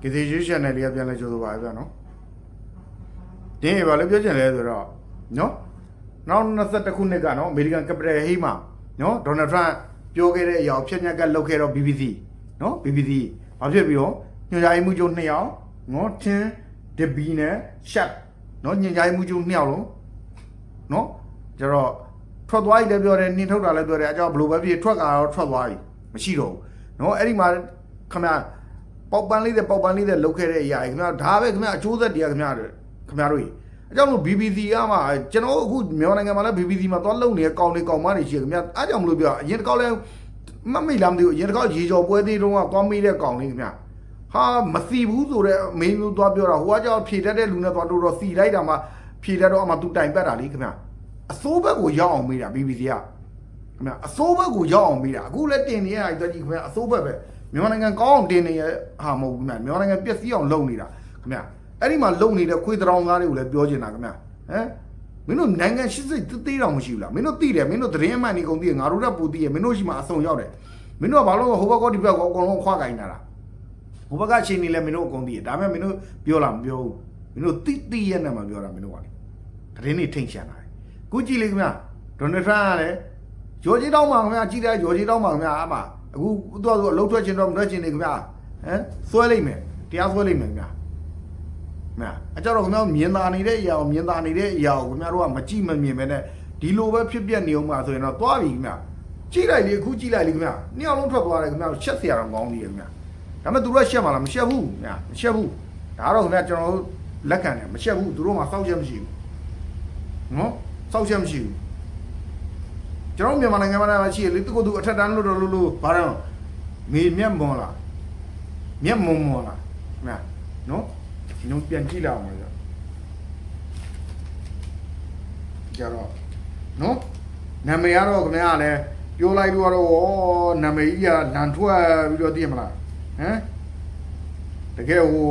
ကေစီယူချန်နယ်လေးကပြန်လဲကြိုးဆိုပါဗျာနော်ဒီဘာလဲပြောချင်လဲဆိုတော့နော်နောက်22ခုနှစ်ကနော်အမေရိကန်ကပတယ်ဟိမှာနော်ဒေါ်နယ်ထရန့်ပြောခဲ့တဲ့အရာကိုဖြည့်ညက်ကလုပ်ခဲ့တော့ BBC နော် BBC ဘာဖြစ်ပြီးတော့ညွှန်ကြားရေးမှူးချုပ်နှစ်ယောက်နော်ထင်းဒဘီနဲ့ရှက်နော်ညွှန်ကြားရေးမှူးချုပ်နှစ်ယောက်လုံးနော်ကျတော့ထွက်သွားပြီလည်းပြောတယ်နင်းထုတ်တာလည်းပြောတယ်အကြောင်းဘလို့ပဲဖြစ်ထွက်တာတော့ထွက်သွားပြီမရှိတော့ဘူးနော်အဲ့ဒီမှာခမ ပေါက်ပန်းလေးတဲ့ပေါက်ပန်းလေးတဲ့လုတ်ခဲ့တဲ့အရာကြီးခင်ဗျာဒါပဲခင်ဗျာအကျိုးဆက်တရားခင်ဗျာခင်ဗျာတို့ကြီးအကြောင်းလို့ BBC ကမှကျွန်တော်အခုမြန်မာနိုင်ငံမှာလည်း BBC မှာသွားလုံနေတဲ့ကောင်းလေးကောင်းမတွေရှိတယ်ခင်ဗျာအားကြောင့်မလို့ပြောအရင်တစ်ခေါက်လဲမမိလားမသိဘူးအရင်တစ်ခေါက်ရေကျော်ပွဲသေးတုန်းကသွားမိတဲ့ကောင်းလေးခင်ဗျာဟာမစီဘူးဆိုတော့မင်းမျိုးသွားပြောတာဟိုကကြောင့်ဖြေတတ်တဲ့လူနဲ့သွားတို့တော့စီလိုက်တာမှဖြေတတ်တော့အမှသူတိုင်ပတ်တာလေခင်ဗျာအစိုးဘက်ကိုရောက်အောင်မေးတာ BBC ကခင်ဗျအစိုးဘက်ကိုရောက်အောင်မေးတာအခုလည်းတင်နေရတဲ့ကြီးခင်ဗျအစိုးဘက်ပဲ မြန်မာနိုင်ငံကောင်းအောင်တင်နေရဟာမဟုတ်ဘူးခင်ဗျမြန်မာနိုင်ငံပျက်စီးအောင်လုပ်နေတာခင်ဗျအဲ့ဒီမှာလုပ်နေတဲ့ခွေးတောင်ကားတွေကိုလည်းပြောချင်တာခင်ဗျဟမ်မင်းတို့နိုင်ငံရှိစိတ်သေးတောင်မရှိဘူးလားမင်းတို့သိတယ်မင်းတို့သတင်းမှန်နေကုန်သိရငါတို့ကပူသိရမင်းတို့ရှိမှအဆုံရောက်တယ်မင်းတို့ကဘာလို့ဟိုဘက်ကောဒီဘက်ကောအကုန်လုံးခွာကိုင်းနေတာဟိုဘက်ကချိန်နေလဲမင်းတို့အကုန်သိရဒါပေမဲ့မင်းတို့ပြောလားမပြောဘူးမင်းတို့တိတိရဲ့နဲ့မှပြောတာမင်းတို့ကလေသတင်းတွေထိန်ချန်တာခုကြည့်လေခင်ဗျဒေါ်နယ်ထရန့်ကလည်းဂျော်ဂျီတောင်းပါခင်ဗျာကြည့်တယ်ဂျော်ဂျီတောင်းပါခင်ဗျာအမ အခုသူကသူအလုံးထွက်ချင်တော့မထွက်ချင်နေခင်ဗျာဟမ်ဆွဲလိုက်မယ်တရားဆွဲလိုက်မယ်ခင်ဗျာခင်ဗျာအကြတော့ခင်ဗျာမြင်သာနေတဲ့အရာကိုမြင်သာနေတဲ့အရာကိုခင်ဗျာတို့ကမကြည့်မမြင်ပဲနဲ့ဒီလိုပဲဖြစ်ပြနေအောင်ပါဆိုရင်တော့သွားပြီခင်ဗျာကြည့်လိုက်လေအခုကြည့်လိုက်လေခင်ဗျာနှစ်ယောက်လုံးထွက်သွားတယ်ခင်ဗျာရှက်เสียတော့ကောင်းသေးတယ်ခင်ဗျာဒါပေမဲ့သူတို့ကရှက်မှာလားမရှက်ဘူးခင်ဗျာမရှက်ဘူးဒါတော့ခင်ဗျာကျွန်တော်တို့လက်ခံတယ်မရှက်ဘူးသူတို့မှစောက်ချက်မရှိဘူးနော်စောက်ချက်မရှိဘူး ကျွန်တော်မြန်မာနိုင်ငံမှာလည်းရှိရလေသူကသူအထက်တန်းလို့တော့လို့လို့ဘာတော့မေမျက်မွန်လားမျက်မွန်မွန်လားမနော်ညုံပြန်ကြည့်လာအောင်လေကြတော့နော်နာမည်ကတော့ခင်ဗျားလည်းပြောလိုက်လို့ကတော့ဩနာမည်ကြီးကလန်ထွက်ပြီးတော့သိရမလားဟမ်တကယ်ဟို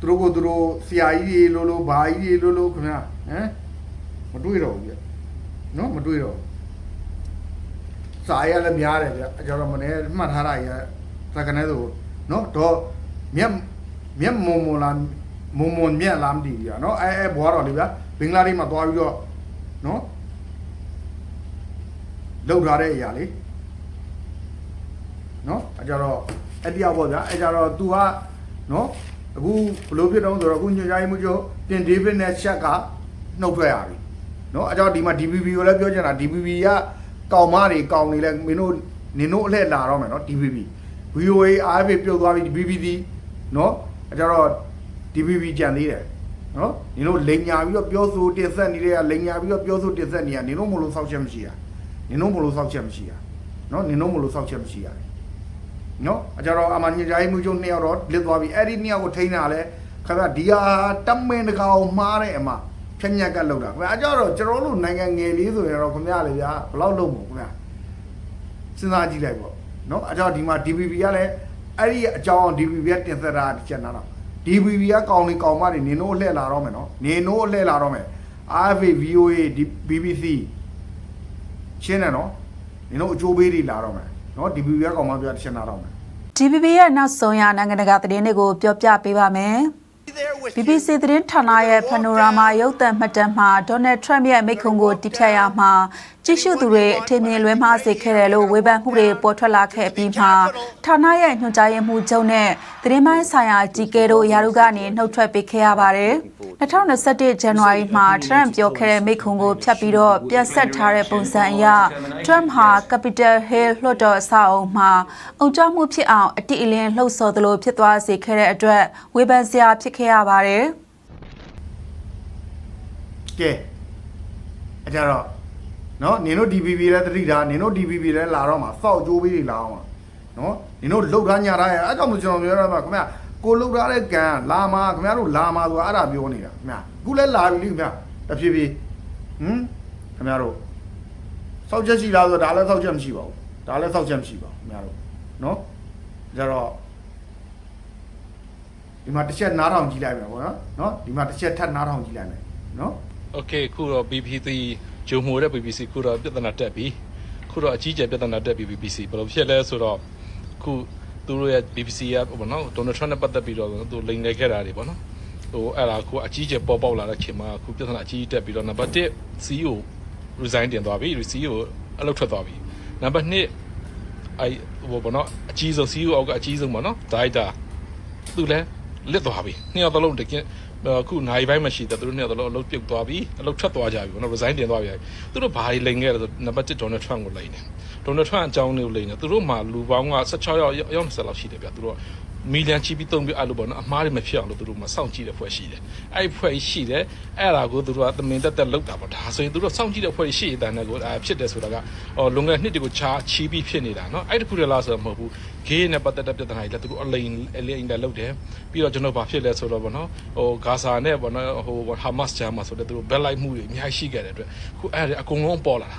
သူတို့ကသူတို့ဆရာကြီးတွေလို့လို့ဘာကြီးတွေလို့လို့ခင်ဗျာဟမ်မ တွေးတော့ဘူးဗျနော်မတွေးတော့ဘူးစာရလည်းများတယ်ဗျအကြောတော့မနေမှတ်ထားတာရသကနေဆိုနော်တော့မျက်မျက်မုံမုံလားမုံမုံမျက်လားမသိဘူးဗျနော်အဲအဲဘွားတော်လေးဗျဘင်္ဂလားဒေ့ရှ်မှာသွားပြီးတော့နော်လောက်ထားတဲ့အရာလေးနော်အကြတော့အဲ့တရားပေါ့ဗျာအဲ့ကြတော့ तू ကနော်အခုဘလို့ဖြစ်တော့ဆိုတော့အခုညွှန်ကြားရေးမှူးချုပ်တင်ဒေးဗစ်နဲ့ချက်ကနှုတ်ထွက်ရပြီ နော်အကြောဒီမှာ DPP ကိုလည်းပြောချင်တာ DPP ကကောင်မတွေကောင်နေလဲမင်းတို့နင်တို့အလှည့်လာတော့မယ်နော် DPP VOA RFA ပြုတ်သွားပြီ BBC နော်အကြတော့ DPP ကြံသေးတယ်နော်နင်တို့လိန်ညာပြီးတော့ပြောဆိုတင်ဆက်နေတဲ့ကလိန်ညာပြီးတော့ပြောဆိုတင်ဆက်နေရနင်တို့မလို့စောက်ချက်မရှိရနင်တို့မလို့စောက်ချက်မရှိရနော်နင်တို့မလို့စောက်ချက်မရှိရတယ်နော်အကြတော့အမညကြိုင်းမှုချုပ်နှစ်ယောက်တော့လစ်သွားပြီအဲ့ဒီနှစ်ယောက်ကိုထိန်းတာလဲခင်ဗျာဒီဟာတမင်တကောင်မှားတဲ့အမဖြ က်ညက်ကလောက်တာခင်ဗျာအကြတော့ကျွန်တော်တို့နိုင်ငံငယ်လေးဆိုရင်တော့ခင်ဗျာလေဗျာဘယ်လောက်လုံးမို့ခင်ဗျာစဉ်းစားကြည့်လိုက်ပေါ့နော်အကြတော့ဒီမှာ DPP ကလည်းအဲ့ဒီအကြောင်း DPP ကတင်ဆက်တာတစ်ချက်နာတော့ DPP ကကောင်းနေကောင်းမနေနင်တို့လှည့်လာတော့မယ်နော်နင်တို့လှည့်လာတော့မယ် RFA VOA BBC ရှင်းတယ်နော်နင်တို့အကျိုးပေးတွေလာတော့မယ်နော် DPP ကကောင်းမပြတစ်ချက်နာတော့မယ် DPP ရဲ့နောက်ဆုံးရနိုင်ငံတကာသတင်းတွေကိုပြောပြပေးပါမယ်။ BBC သတင်းဌာနရဲ့ Panorama ရုပ်သံမှတ်တမ်းမှာ Donald Trump ရဲ့မိန့်ခွန်းကိုတိဖြတ်ရမှာကြည့်ရှုသူတွေအထင်မြင်လွဲမှားစေခဲ့တယ်လို့ဝေဖန်မှုတွေပေါ်ထွက်လာခဲ့ပြီးမှဌာနရဲ့ညွှန်ကြားရေးမှူးချုပ်နဲ့သတင်းပိုင်းဆိုင်ရာကြီးကဲတို့ယာရုကနေနှုတ်ထွက်ပေးခဲ့ရပါတယ်။ 2021ဇန်နဝါရီမှာ Trump ပြောခဲ့တဲ့မိန့်ခွန်းကိုဖျက်ပြီးတော့ပြန်ဆက်ထားတဲ့ပုံစံအရ Trump ဟာ Capitol Hill လွှတ်တော်အဆောက်အုံမှာအုံကြွမှုဖြစ်အောင်အတိအလင်းလှုပ်ဆော်သလိုဖြစ်သွားစေခဲ့တဲ့အတွက်ဝေဖန်စရာဖြစ်ခဲ့ရပါတယ်။ကဲအကြတော့နော်နင်တို့ DPP လဲတတိတာနင်တို့ DPP လဲလာတော့မှာစောက်ကြိုးပေးတွေလာအောင်ပါနော်နင်တို့လှုပ်ထားညာထားရအဲ့ကြောင့်မကျွန်တော်ပြောရမှာခင်ဗျ ကိုလှုပ်ထားတဲ့ကံလာမှာခင်ဗျားတို့လာမှာဆိုတာအဲ့ဒါပြောနေတာခင်ဗျာအခုလဲလာပြီလေခင်ဗျာတဖြည်းဖြည်းဟမ်ခင်ဗျားတို့စောက်ချက်ရှိလားဆိုတော့ဒါလည်းစောက်ချက်မရှိပါဘူးဒါလည်းစောက်ချက်မရှိပါဘူးခင်ဗျားတို့နော်ကြတော့ဒီမှာတစ်ချက်နားထောင်ကြည့်လိုက်မယ်ပေါ့နော်နော်ဒီမှာတစ်ချက်ထပ်နားထောင်ကြည့်လိုက်မယ်နော် โอเคခုတော့ BBC ဂျုံမိုတဲ့ BBC ခုတော့ပြဿနာတက်ပြီခုတော့အကြီးကျယ်ပြဿနာတက်ပြီ BBC ဘယ်လိုဖြစ်လဲဆိုတော့ ခု သူတို့ရဲ့ BBC ကပေါ့နော်ဒေါ်နယ်ထရန့်နဲ့ပတ်သက်ပြီးတော့သူလိန်နေခဲ့တာတွေပေါ့နော်ဟိုအဲ့ဒါခုအကြီးကျယ်ပေါ်ပေါက်လာတဲ့ချိန်မှာခုပြဿနာအကြီးကြီးတက်ပြီးတော့နံပါတ်1 CEO resign တင်သွားပြီ CEO အလုပ်ထွက်သွားပြီနံပါတ်2အဲ့ဟိုပေါ့နော်အကြီးဆုံး CEO အောက်ကအကြီးဆုံးပေါ့နော်ဒါရိုက်တာသူလည်း လစ်သွားပြီနှစ်ယောက်သလုံးတကင်းအခုနိုင်ပိုင်းမရှိတဲ့သူတို့နှစ်ယောက်သလုံးအလုပ်ပြုတ်သွားပြီအလုပ်ထွက်သွားကြပြီပေါ့နော် resign တင်သွားပြီသူတို့ဘာတွေလိန်ခဲ့လဲဆိုနံပါတ်1 Donald Trump ကိုလိန်တယ် Donald Trump အကြောင်းတွေကိုလိန်တယ်သူတို့မှလူပေါင်းက16ယောက်ယောက်20လောက်ရှိတယ်ဗျသူတို့ မီလီယံချီပြီးသုံးပြီးအဲ့လိုပေါ့နော်အမားတွေမဖြစ်အောင်လို့သူတို့မှစောင့်ကြည့်တဲ့ဖွဲ့ရှိတယ်အဲ့ဖွဲ့ရှိတယ်အဲ့ဒါကိုသူတို့ကသမင်တက်တက်လောက်တာပေါ့ဒါဆိုရင်သူတို့စောင့်ကြည့်တဲ့ဖွဲ့ရှိတဲ့တဲ့ကိုအဲ့ဖြစ်တယ်ဆိုတာကဟောလွန်ခဲ့တဲ့နှစ်တွေကိုချာချီးပြီးဖြစ်နေတာနော်အဲ့တခုတည်းလားဆိုတော့မဟုတ်ဘူးဂေးနဲ့ပတ်သက်တဲ့ပြဿနာတွေလည်းသူတို့အလိန်အလိန်လည်းလောက်တယ်ပြီးတော့ကျွန်တော်ဘာဖြစ်လဲဆိုတော့ပေါ့နော်ဟိုဂါဇာနဲ့ပေါ့နော်ဟိုဟာမတ်ဂျာမှာဆိုတော့သူတို့ဘက်လိုက်မှုတွေအများကြီးရှိခဲ့တဲ့အတွက်ခုအဲ့ဒါအကုန်လုံးပေါ်လာတာ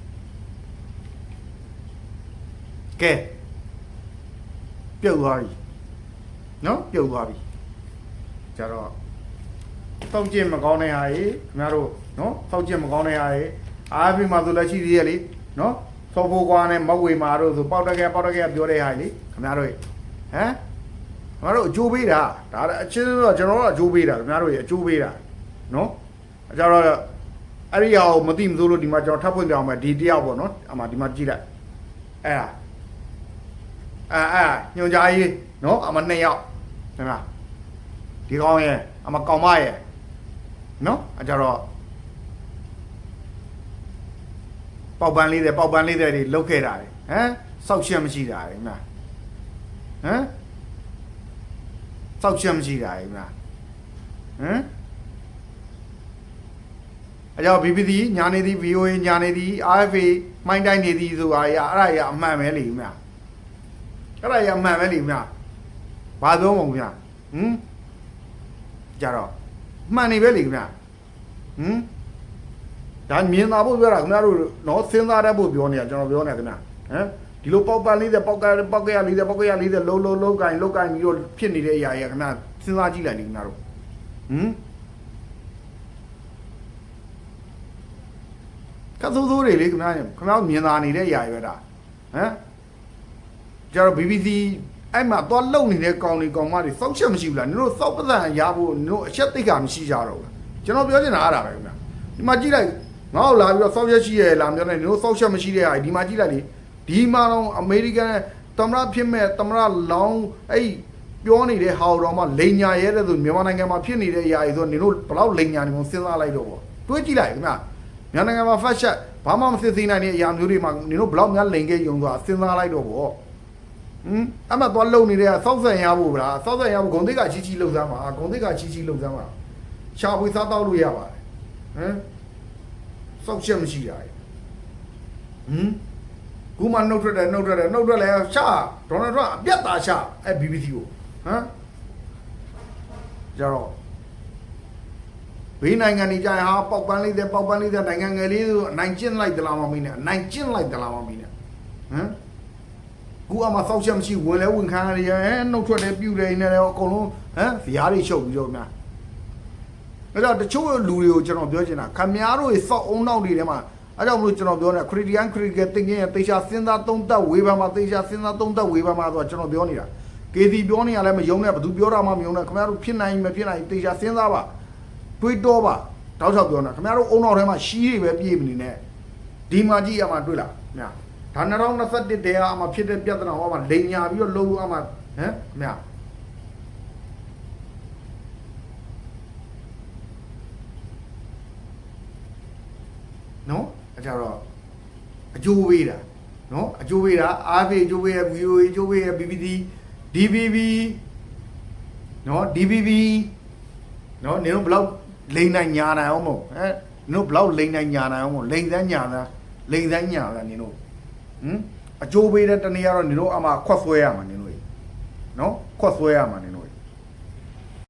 ကဲပြုတ်သွားပြီနော်ပြုတ်သွားပြီကြတော့စောက်ကျင်မကောင်းတဲ့ဟာကြီးခင်ဗျားတို့နော်စောက်ကျင်မကောင်းတဲ့ဟာကြီးအားပြီးမှဆိုလက်ရှိသေးရလေနော်စောဖို့ကွာနဲ့မောက်ဝေမာတို့ဆိုပေါက်တက်ကဲပေါက်တက်ကဲပြောတဲ့ဟာကြီးလေခင်ဗျားတို့ဟမ်ခင်ဗျားတို့အကျိုးပေးတာဒါအချင်းတော့ကျွန်တော်တို့အကျိုးပေးတာခင်ဗျားတို့အကျိုးပေးတာနော်အကြတော့အဲ့ဒီဟာကိုမသိမစိုးလို့ဒီမှာကျွန်တော်ထပ်ဖွင့်ပြအောင်မယ်ဒီတယောက်ပေါ့နော်အမှဒီမှာကြည့်လိုက်အဲ့ဒါ အာအာညွန်ကြားရေးနော်အမနှစ်ယောက်ဟုတ်လားဒီကောင်ရဲ့အမကောင်မရဲ့နော်အကြတော့ပေါက်ပန်းလေးတဲ့ပေါက်ပန်းလေးတဲ့တွေလုတ်ခဲ့တာလေဟမ်စောက်ချက်မရှိတာလေမလားဟမ်စောက်ချက်မရှိတာလေမလားဟမ်အကြောင်း BBC ညာနေသည် VOA ညာနေသည် RFA မိုင်းတိုင်းနေသည်ဆိုတာရအဲ့ဒါရအမှန်ပဲလေမလား အဲ့ဒါရအမှန်ပဲလေမြဘာသုံးပုံမြဟမ်ကြတော့မှန်နေပဲလေမြဟမ်ဒါမြင်သာဖို့ပြောတာခင်ဗျားတို့နော်စဉ်းစားတတ်ဖို့ပြောနေတာကျွန်တော်ပြောနေတာခင်ဗျာဟမ်ဒီလိုပေါက်ပန်လေးတဲ့ပေါက်ကပေါက်ကရလေးတဲ့ပေါက်ကရလေးတဲ့လုံးလုံးလုံးကင်လုံးကင်ပြီးတော့ဖြစ်နေတဲ့အရာကြီးခင်ဗျာစဉ်းစားကြည့်လိုက်လေခင်ဗျားတို့ဟမ်ကသိုးသိုးတွေလေခင်ဗျာခင်ဗျားမြင်သာနေတဲ့အရာကြီးပဲဒါဟမ် ကျတော့ BBC အဲ့မှာသွားလုံနေတဲ့ကောင်တွေကောင်မတွေစောက်ချက်မရှိဘူးလားနင်တို့စောက်ပဒံရဖို့နင်တို့အချက်သိက္ခာမရှိကြတော့ဘူးလားကျွန်တော်ပြောချင်တာအဲ့ဒါပဲခင်ဗျဒီမှာကြည့်လိုက်ငါ့ကိုလာပြီးတော့စောက်ချက်ရှိရဲ့လားပြောနေနင်တို့စောက်ချက်မရှိတဲ့ဟာဒီမှာကြည့်လိုက်လေဒီမှာတော့အမေရိကန်သမ္မတဖြစ်မဲ့သမ္မတလောင်းအဲ့ပြောနေတဲ့ဟာတော်မှာလိန်ညာရဲတဲ့ဆိုမြန်မာနိုင်ငံမှာဖြစ်နေတဲ့အရာတွေဆိုနင်တို့ဘယ်လောက်လိန်ညာနေမှစဉ်းစားလိုက်တော့ပေါ့တွေးကြည့်လိုက်ခင်ဗျမြန်မာနိုင်ငံမှာဖတ်ချက်ဘာမှမစစ်သေးနိုင်တဲ့အရာမျိုးတွေမှာနင်တို့ဘယ်လောက်များလိန်ခဲ့ယုံသွားစဉ်းစားလိုက်တော့ပေါ့ ဟမ်အမှသွားလုံနေတဲ့စောက်ဆန်ရဖို့ဗလားစောက်ဆန်ရဖို့ဂုံတိတ်ကချီချီလှုပ်စမ်းပါဂုံတိတ်ကချီချီလှုပ်စမ်းပါရှာဖွေစားတော့လို့ရပါတယ်ဟမ်စောက်ချက်မရှိတာဟမ်ခုမှနှုတ်ထွက်တယ်နှုတ်ထွက်တယ်နှုတ်ထွက်လဲရှာဒေါ်နယ်ထရန့်အပြတ်သားရှာအဲ BBC ကိုဟမ်ကြတော့ဘေးနိုင်ငံတွေကြာရင်ဟာပေါက်ပန်းလေးတဲ့ပေါက်ပန်းလေးတဲ့နိုင်ငံငယ်လေးတို့အနိုင်ကျင့်လိုက်သလားမမင်းနဲ့အနိုင်ကျင့်လိုက်သလားမမင်းနဲ့ဟမ် ကူအမဆောက်ချက်မရှိဝင်လဲဝင်ခံရတယ်ဟဲ့နှုတ်ထွက်တယ်ပြူတယ်နေတယ်အကုန်လုံးဟမ်ဇားတွေရှုပ်ပြီးတော့များအဲ့တော့တချို့လူတွေကိုကျွန်တော်ပြောချင်တာခမားတို့စောက်အုံနောက်တွေထဲမှာအဲ့ကြောင့်မလို့ကျွန်တော်ပြောနေတာ critical critical thinking ရဲ့တေချာစဉ်းစားသုံးသပ်ဝေဖန်မှာတေချာစဉ်းစားသုံးသပ်ဝေဖန်မှာဆိုတော့ကျွန်တော်ပြောနေတာ KC ပြောနေရလဲမယုံနဲ့ဘယ်သူပြောတာမှမယုံနဲ့ခမားတို့ဖြစ်နိုင်မဖြစ်နိုင်တေချာစဉ်းစားပါတွေးတော့ပါတောက်ချောက်ပြောနေတာခမားတို့အုံနောက်ထဲမှာရှီးတွေပဲပြေးမနေနဲ့ဒီမှာကြည့်ရမှာတွေ့လားမြတ် ဒါ2021တဲအမှဖြစ်တဲ့ပြဿနာဟောမှာလိန်ညာပြီးတော့လုံးလို့အမှဟမ်မြတ်နော်အကြတော့အကျိုးပေးတာနော်အကျိုးပေးတာအားပေးအကျိုးပေးရ VOA အကျိုးပေးရ BBC DBB နော် DBB နော်နေတော့ဘလောက်လိန်နိုင်ညာနိုင်အောင်မို့ဟဲ့နင်တို့ဘလောက်လိန်နိုင်ညာနိုင်အောင်မို့လိန်သန်းညာလားလိန်သန်းညာလားနင်တို့ ဟမ်အကျိုးပေးတဲ့တနေ့ကတော့နင်တို့အမှခွက်ဆွဲရမှာနင်တို့ဟနော်ခွတ်ဆွဲရမှာနေတော့